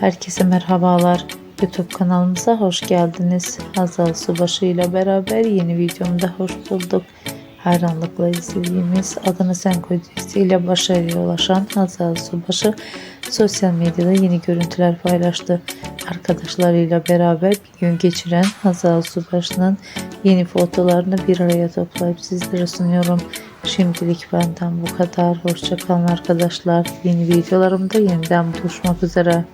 Herkese merhabalar. YouTube kanalımıza hoş geldiniz. Hazal Subaşı ile beraber yeni videomda hoş bulduk. Hayranlıkla izlediğimiz Adını Sen Koy dizisiyle başarıya ulaşan Hazal Subaşı sosyal medyada yeni görüntüler paylaştı. Arkadaşlarıyla beraber bir gün geçiren Hazal Subaşı'nın yeni fotolarını bir araya toplayıp sizlere sunuyorum. Şimdilik benden bu kadar. Hoşçakalın arkadaşlar. Yeni videolarımda yeniden buluşmak üzere.